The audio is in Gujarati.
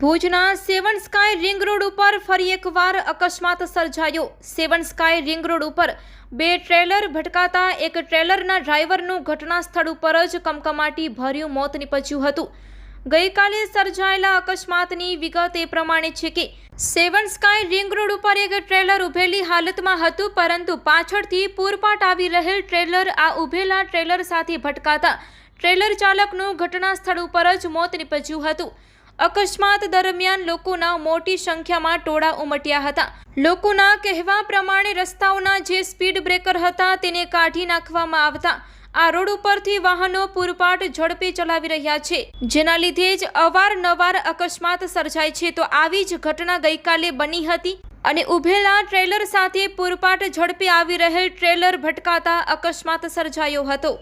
ભુજના સેવન સ્કાય રિંગ રોડ ઉપર ફરી એકવાર અકસ્માત સર્જાયો. સેવન સ્કાય રિંગ રોડ ઉપર બે ટ્રેલર ભટકાતા એક ટ્રેલરના ડ્રાઈવરનું ઘટના સ્થળ ઉપર જ કમકમાટી ભર્યું મોત નીપજ્યું હતું. ગઈકાલે સર્જાયેલા અકસ્માતની વિગત એ પ્રમાણે છે કે સેવન સ્કાય રિંગ રોડ ઉપર એક ટ્રેલર ઉભેલી હાલતમાં હતું, પરંતુ પાછળથી પૂરપાટ આવી રહેલ ટ્રેલર આ ઉભેલા ટ્રેલર સાથે ભટકાતા ટ્રેલર ચાલકનું ઘટના સ્થળ ઉપર જ મોત નીપજ્યું હતું. અકસ્માત દરમિયાન લોકોના મોટી સંખ્યામાં ટોળા ઉમટ્યા હતા. લોકોના કહેવા પ્રમાણે રસ્તાઓના જે સ્પીડ બ્રેકર હતા તેને કાઢી નાખવામાં આવતા. આ રોડ ઉપરથી વાહનો પૂરપાટ ઝડપે ચલાવી રહ્યા છે. જેના લીધે જ અવારનવાર અકસ્માત સર્જાય છે તો આવી જ ઘટના ગઈકાલે બની હતી અને ઉભેલા ટ્રેલર સાથે પૂરપાટ ઝડપે આવી રહેલ ટ્રેલર ભટકાતા અકસ્માત સર્જાયો હતો.